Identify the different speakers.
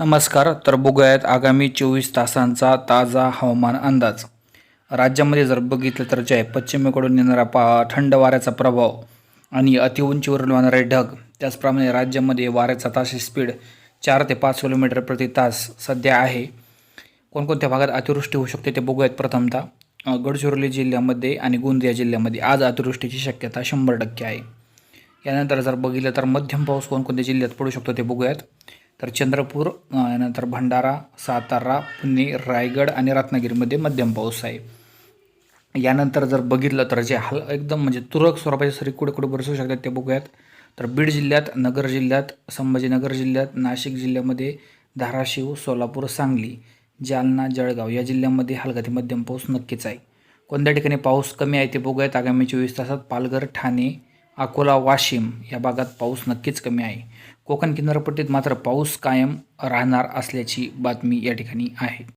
Speaker 1: नमस्कार तर बघूयात आगामी चोवीस तासांचा ताजा हवामान अंदाज. राज्यामध्ये जर बघितलं तर जे आहे पश्चिमेकडून येणारा पा थंड वाऱ्याचा प्रभाव आणि अतिउंचीवरून वाहणारे ढग त्याचप्रमाणे राज्यामध्ये वाऱ्याचा ताशी स्पीड चार ते पाच किलोमीटर प्रति तास सध्या आहे. कोणकोणत्या भागात अतिवृष्टी होऊ शकते ते बघूयात प्रथमतः. गडचिरोली जिल्ह्यामध्ये आणि गोंदिया जिल्ह्यामध्ये आज अतिवृष्टीची शक्यता शंभर टक्के आहे. यानंतर जर बघितलं तर मध्यम पाऊस कोणकोणत्या जिल्ह्यात पडू शकतो ते बघूयात. तर चंद्रपूर अ, यानंतर भंडारा सातारा पुणे रायगड आणि रत्नागिरीमध्ये मध्यम पाऊस आहे. यानंतर जर बघितलं तर जे हल एकदम म्हणजे तुरळक स्वरूपाचे सरी कुठे कुठे बरसू शकतात ते बघूयात. तर बीड जिल्ह्यात नगर जिल्ह्यात संभाजीनगर जिल्ह्यात नाशिक जिल्ह्यामध्ये धाराशिव सोलापूर सांगली जालना जळगाव या जिल्ह्यामध्ये हलका ते मध्यम पाऊस नक्कीच आहे. कोणत्या ठिकाणी पाऊस कमी आहे ते बघूयात. आगामी चोवीस तासात पालघर ठाणे अकोला वाशिम या भागात पाऊस नक्कीच कमी आहे. कोकण किनारपट्टीत मात्र पाऊस कायम राहणार असल्याची बातमी या ठिकाणी आहे.